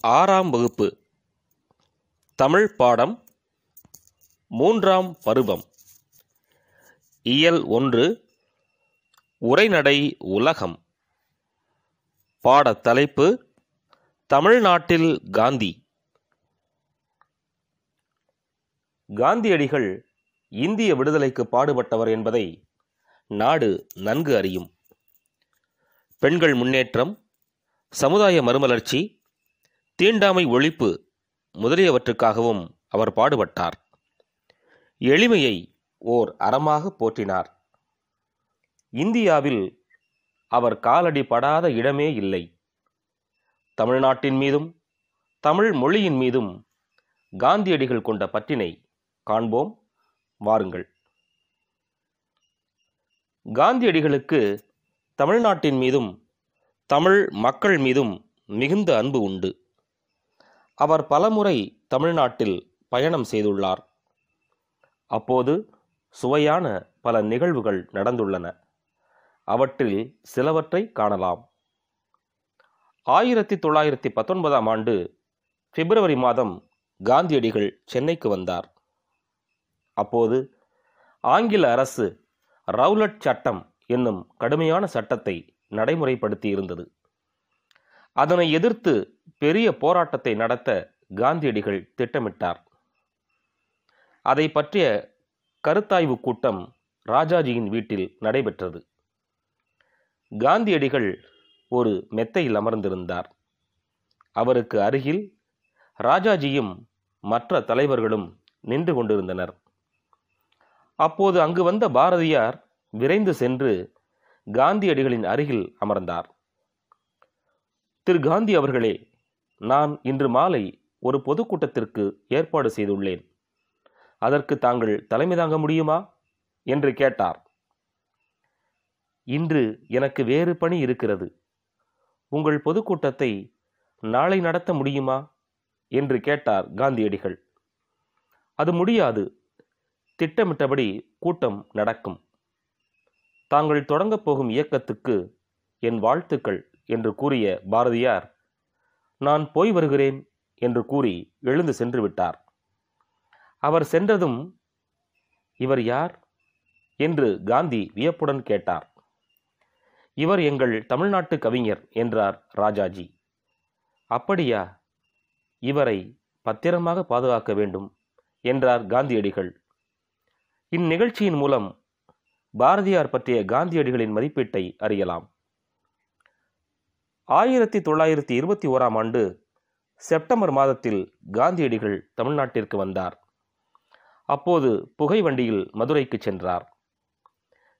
ஆறாம் வகுப்பு. தமிழ் பாடம் மூன்றாம் பருவம். இயல் ஒன்று உரைநடை உலகம். பாடத் தலைப்பு தமிழ்நாட்டில் காந்தி. காந்தியடிகள் இந்திய விடுதலைக்கு பாடுபட்டவர் என்பதை நாடு நன்கு அறியும். பெண்கள் முன்னேற்றம் சமுதாய மறுமலர்ச்சி தீண்டாமை ஒழிப்பு முதலியவற்றுக்காகவும் அவர் பாடுபட்டார். எளிமையை ஓர் அறமாக போற்றினார். இந்தியாவில் அவர் காலடி படாத இடமே இல்லை. தமிழ்நாட்டின் மீதும் தமிழ் மொழியின் மீதும் காந்தியடிகள் கொண்ட பற்றினை காண்போம். வாருங்கள். காந்தியடிகளுக்கு தமிழ்நாட்டின் மீதும் தமிழ் மக்கள் மீதும் மிகுந்த அன்பு உண்டு. அவர் பலமுறை தமிழ்நாட்டில் பயணம் செய்துள்ளார். அப்போது சுவையான பல நிகழ்வுகள் நடந்துள்ளன. அவற்றில் சிலவற்றை காணலாம். ஆயிரத்தி தொள்ளாயிரத்தி பத்தொன்பதாம் ஆண்டு பிப்ரவரி மாதம் காந்தியடிகள் சென்னைக்கு வந்தார். அப்போது ஆங்கில அரசு ரவுலட் சட்டம் என்னும் கடுமையான சட்டத்தை நடைமுறைப்படுத்தி இருந்தது அதனை எதிர்த்து பெரிய போராட்டத்தை நடத்த காந்தியடிகள் திட்டமிட்டார். அதை பற்றிய கருத்தாய்வு கூட்டம் ராஜாஜியின் வீட்டில் நடைபெற்றது. காந்தியடிகள் ஒரு மெத்தையில் அமர்ந்திருந்தார். அவருக்கு அருகில் ராஜாஜியும் மற்ற தலைவர்களும் நின்று கொண்டிருந்தனர். அப்போது அங்கு வந்த பாரதியார் விரைந்து சென்று காந்தியடிகளின் அருகில் அமர்ந்தார். திரு காந்தி அவர்களே நான் இன்று மாலை ஒரு பொதுக்கூட்டத்திற்கு ஏற்பாடு செய்துள்ளேன். அதற்கு தாங்கள் தலைமை தாங்க முடியுமா? என்று கேட்டார். இன்று எனக்கு வேறு பணி இருக்கிறது. உங்கள் பொதுக்கூட்டத்தை நாளை நடத்த முடியுமா? என்று கேட்டார் காந்தியடிகள். அது முடியாது. திட்டமிட்டபடி கூட்டம் நடக்கும். தாங்கள் தொடங்கப் போகும் இயக்கத்துக்கு என் வாழ்த்துக்கள் என்று கூறிய பாரதியார் நான் போய் வருகிறேன் என்று கூறி எழுந்து சென்று விட்டார். அவர் சென்றதும் இவர் யார்? என்று காந்தி வியப்புடன் கேட்டார். இவர் எங்கள் தமிழ்நாட்டு கவிஞர் என்றார் ராஜாஜி. அப்படியா? இவரை பத்திரமாக பாதுகாக்க வேண்டும் என்றார் காந்தியடிகள். இந்நிகழ்ச்சியின் மூலம் பாரதியார் பற்றிய காந்தியடிகளின் மதிப்பீட்டை அறியலாம். ஆயிரத்தி தொள்ளாயிரத்தி இருபத்தி ஓராம் ஆண்டு செப்டம்பர் மாதத்தில் காந்தியடிகள் தமிழ்நாட்டிற்கு வந்தார். அப்போது புகை வண்டியில் மதுரைக்கு சென்றார்.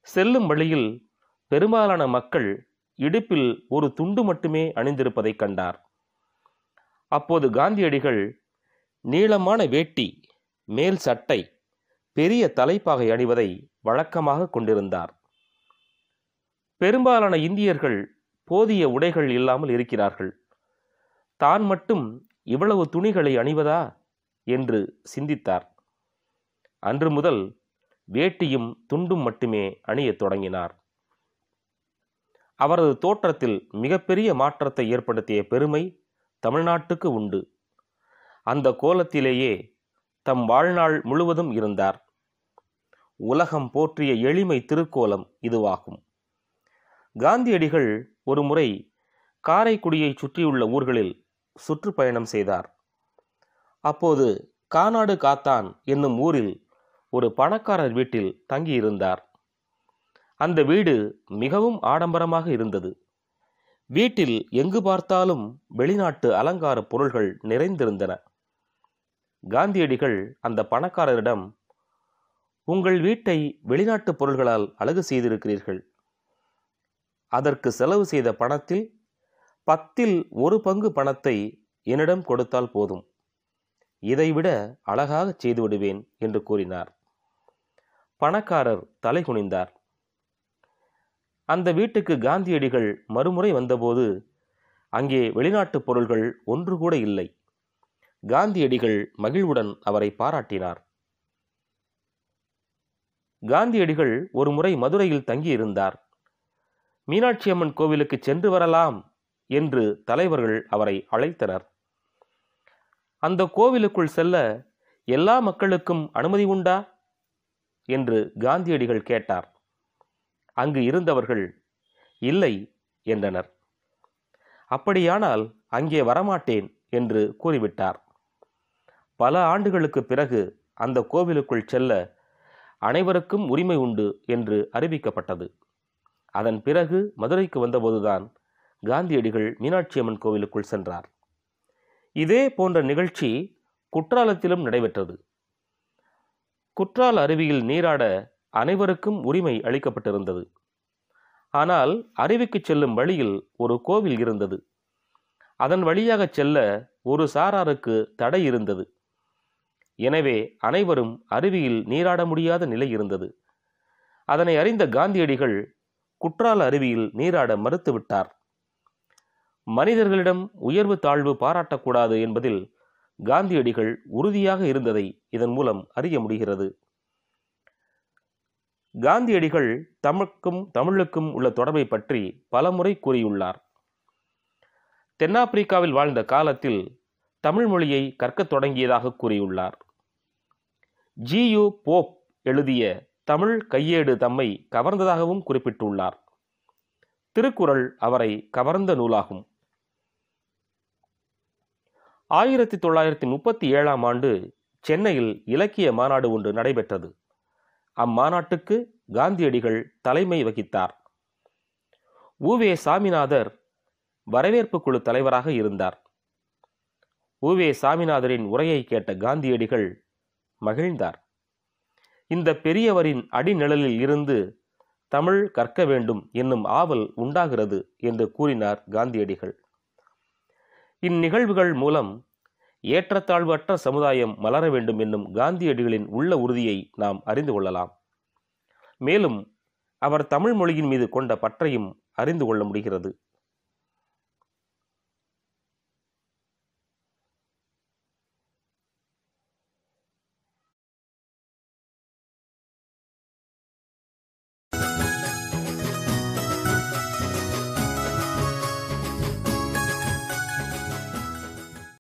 செல்லும் வழியில் பெரும்பாலான மக்கள் இடுப்பில் ஒரு துண்டு மட்டுமே அணிந்திருப்பதைக் கண்டார். அப்போது காந்தியடிகள் நீளமான வேட்டி மேல் சட்டை பெரிய தலைப்பாகை அணிவதை வழக்கமாக கொண்டிருந்தார். பெரும்பாலான இந்தியர்கள் போதிய உடைகள் இல்லாமல் இருக்கிறார்கள். தான் மட்டும் இவ்வளவு துணிகளை அணிவதா? என்று சிந்தித்தார். அன்று முதல் வேட்டியும் துண்டும் மட்டுமே அணியத் தொடங்கினார். அவரது தோற்றத்தில் மிகப்பெரிய மாற்றத்தை ஏற்படுத்திய பெருமை தமிழ்நாட்டுக்கு உண்டு. அந்த கோலத்திலேயே தம் வாழ்நாள் முழுவதும் இருந்தார். உலகம் போற்றிய எளிமை திருக்கோலம் இதுவாகும். காந்தியடிகள் ஒரு முறை காரைக்குடியை சுற்றியுள்ள ஊர்களில் சுற்றுப்பயணம் செய்தார். அப்போது கானாடு காத்தான் என்னும் ஊரில் ஒரு பணக்காரர் வீட்டில் தங்கியிருந்தார். அந்த வீடு மிகவும் ஆடம்பரமாக இருந்தது. வீட்டில் எங்கு பார்த்தாலும் வெளிநாட்டு அலங்கார பொருள்கள் நிறைந்திருந்தன. காந்தியடிகள் அந்த பணக்காரரிடம் உங்கள் வீட்டை வெளிநாட்டு பொருள்களால் அழகு செய்திருக்கிறீர்கள். அதற்கு செலவு செய்த பணத்தில் பத்தில் ஒரு பங்கு பணத்தை என்னிடம் கொடுத்தால் போதும். இதைவிட அழகாக செய்துவிடுவேன் என்று கூறினார். பணக்காரர் தலை குனிந்தார். அந்த வீட்டுக்கு காந்தியடிகள் மறுமுறை வந்தபோது அங்கே வெளிநாட்டு பொருள்கள் ஒன்று கூட இல்லை. காந்தியடிகள் மகிழ்வுடன் அவரை பாராட்டினார். காந்தியடிகள் ஒரு முறை மதுரையில் தங்கியிருந்தார். மீனாட்சி அம்மன் கோவிலுக்கு சென்று வரலாம் என்று தலைவர்கள் அவரை அழைத்தனர். அந்த கோவிலுக்குள் செல்ல எல்லா மக்களுக்கும் அனுமதி உண்டா? என்று காந்தியடிகள் கேட்டார். அங்கு இருந்தவர்கள் இல்லை என்றனர். அப்படியானால் அங்கே வரமாட்டேன் என்று கூறிவிட்டார். பல ஆண்டுகளுக்கு பிறகு அந்த கோவிலுக்குள் செல்ல அனைவருக்கும் உரிமை உண்டு என்று அறிவிக்கப்பட்டது. அதன் பிறகு மதுரைக்கு வந்தபோதுதான் காந்தியடிகள் மீனாட்சி அம்மன் கோவிலுக்குள் சென்றார். இதே போன்ற நிகழ்ச்சி குற்றாலத்திலும் நடைபெற்றது. குற்றால அருவியில் நீராட அனைவருக்கும் உரிமை அளிக்கப்பட்டிருந்தது. ஆனால் அருவிக்கு செல்லும் வழியில் ஒரு கோவில் இருந்தது. அதன் வழியாக செல்ல ஒரு சாராருக்கு தடை இருந்தது. எனவே அனைவரும் அருவியில் நீராட முடியாத நிலை இருந்தது. அதனை அறிந்த காந்தியடிகள் குற்றால அருவியில் நீராட மறுத்துவிட்டார். மனிதர்களிடம் உயர்வு தாழ்வு பாராட்டக்கூடாது என்பதில் காந்தியடிகள் உறுதியாக இருந்ததை இதன் மூலம் அறிய முடிகிறது. காந்தியடிகள் தமிழுக்கும் தமிழுக்கும் உள்ள தொடர்பை பற்றி பலமுறை கூறியுள்ளார். தென்னாப்பிரிக்காவில் வாழ்ந்த காலத்தில் தமிழ் மொழியை கற்கத் தொடங்கியதாக கூறியுள்ளார். ஜியு போப் எழுதிய தமிழ் கையேடு தம்மை கவர்ந்ததாகவும் குறிப்பிட்டுள்ளார். திருக்குறள் அவரை கவர்ந்த நூலாகும். ஆயிரத்தி தொள்ளாயிரத்தி முப்பத்தி ஏழாம் ஆண்டு சென்னையில் இலக்கிய மாநாடு ஒன்று நடைபெற்றது. அம்மாநாட்டுக்கு காந்தியடிகள் தலைமை வகித்தார். உவே சாமிநாதர் வரவேற்பு குழு தலைவராக இருந்தார். உவே சாமிநாதரின் உரையை கேட்ட காந்தியடிகள் மகிழ்ந்தார். இந்த பெரியவரின் அடிநிழலில் இருந்து தமிழ் கற்க வேண்டும் என்னும் ஆவல் உண்டாகிறது என்று கூறினார் காந்தியடிகள். இந்நிகழ்வுகள் மூலம் ஏற்றத்தாழ்வற்ற சமுதாயம் மலர வேண்டும் என்னும் காந்தியடிகளின் உள்ள உறுதியை நாம் அறிந்து கொள்ளலாம். மேலும் அவர் தமிழ் மொழியின் மீது கொண்ட பற்றையும் அறிந்து கொள்ள முடிகிறது.